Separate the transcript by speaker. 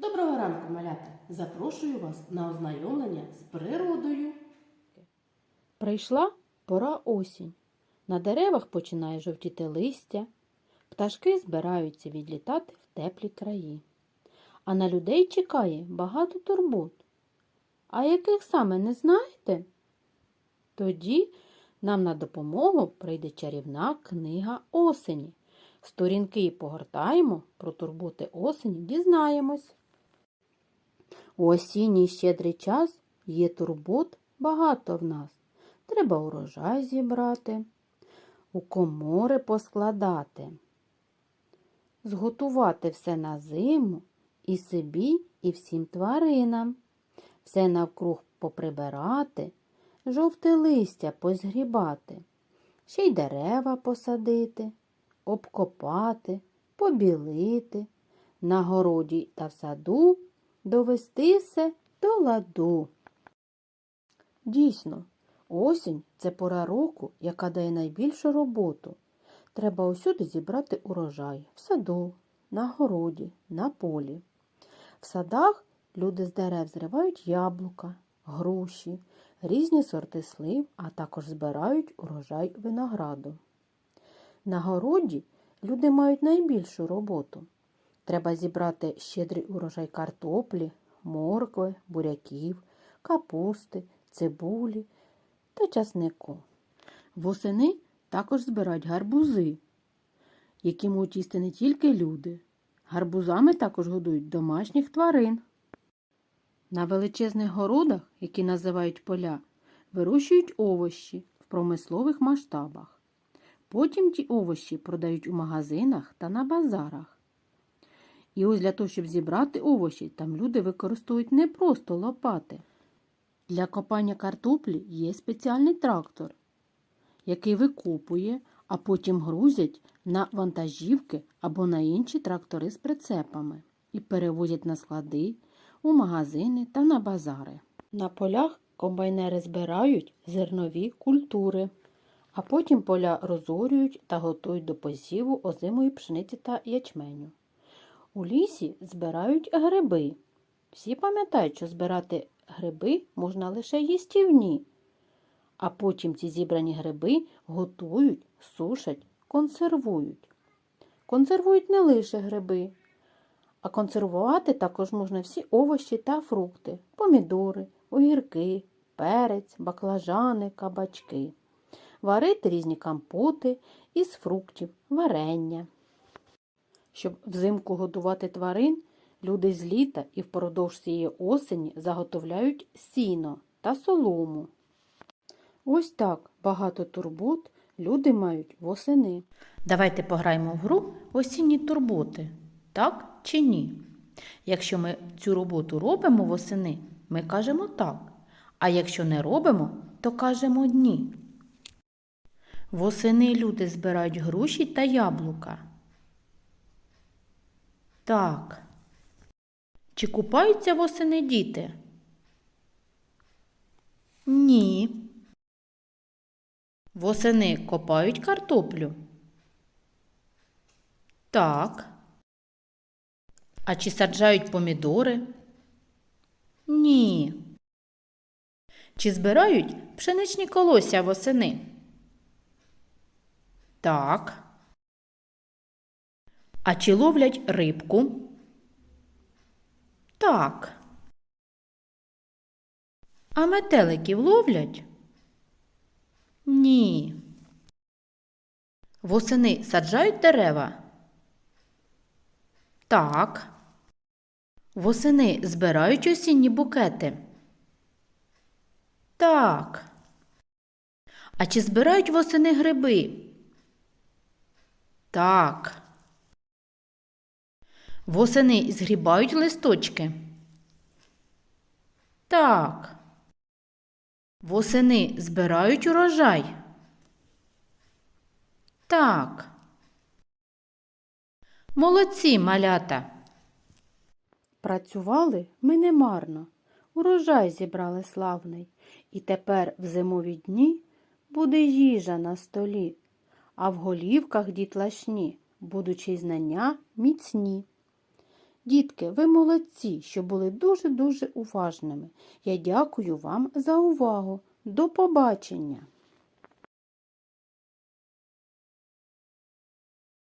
Speaker 1: Доброго ранку, малята! Запрошую вас на ознайомлення з природою.
Speaker 2: Прийшла пора осінь. На деревах починає жовтіти листя, пташки збираються відлітати в теплі краї. А на людей чекає багато турбот. А яких саме не знаєте? Тоді нам на допомогу прийде чарівна книга осені. Сторінки погортаємо, про турботи осені дізнаємось. У осінній щедрий час є турбот багато в нас. Треба урожай зібрати, у комори поскладати, зготувати все на зиму і собі, і всім тваринам, все навкруг поприбирати, жовте листя позгрібати, ще й дерева посадити, обкопати, побілити, на городі та в саду довести все до ладу. Дійсно, осінь це пора року, яка дає найбільшу роботу. Треба усюди зібрати урожай в саду, на городі, на полі. В садах люди з дерев зривають яблука, груші, різні сорти слив, а також збирають урожай винограду. На городі люди мають найбільшу роботу. Треба зібрати щедрий урожай картоплі, моркви, буряків, капусти, цибулі та часнику. Восени також збирають гарбузи, які можуть їсти не тільки люди. Гарбузами також годують домашніх тварин. На величезних городах, які називають поля, вирощують овощі в промислових масштабах. Потім ті овощі продають у магазинах та на базарах. І ось для того, щоб зібрати овочі, там люди використовують не просто лопати. Для копання картоплі є спеціальний трактор, який викопує, а потім грузять на вантажівки або на інші трактори з прицепами і перевозять на склади, у магазини та на базари. На полях комбайнери збирають зернові культури, а потім поля розорюють та готують до посіву озимої пшениці та ячменю. У лісі збирають гриби. Всі пам'ятають, що збирати гриби можна лише їстівні, а потім ці зібрані гриби готують, сушать, консервують. Консервують не лише гриби, а консервувати також можна всі овочі та фрукти, помідори, огірки, перець, баклажани, кабачки, варити різні компоти із фруктів, варення. Щоб взимку годувати тварин, люди з літа і впродовж цієї осені заготовляють сіно та солому. Ось так багато турбот люди мають восени. Давайте пограємо в гру осінні турботи, так чи ні? Якщо ми цю роботу робимо восени, ми кажемо так. А якщо не робимо, то кажемо ні. Восени люди збирають груші та яблука. Так. Чи купаються восени діти? Ні. Восени копають картоплю? Так. А чи саджають помідори? Ні. Чи збирають пшеничні колосся восени? Так. А чи ловлять рибку? Так. А метеликів ловлять? Ні. Восени саджають дерева? Так. Восени збирають осінні букети? Так. А чи збирають восени гриби? Так. Восени згрібають листочки? Так. Восени збирають урожай? Так. Молодці, малята. Працювали ми немарно. Урожай зібрали славний. І тепер в зимові дні буде їжа на столі, а в голівках дітлашні будучи знання міцні. Дітки, ви молодці, що були дуже-дуже уважними. Я дякую вам за увагу. До побачення!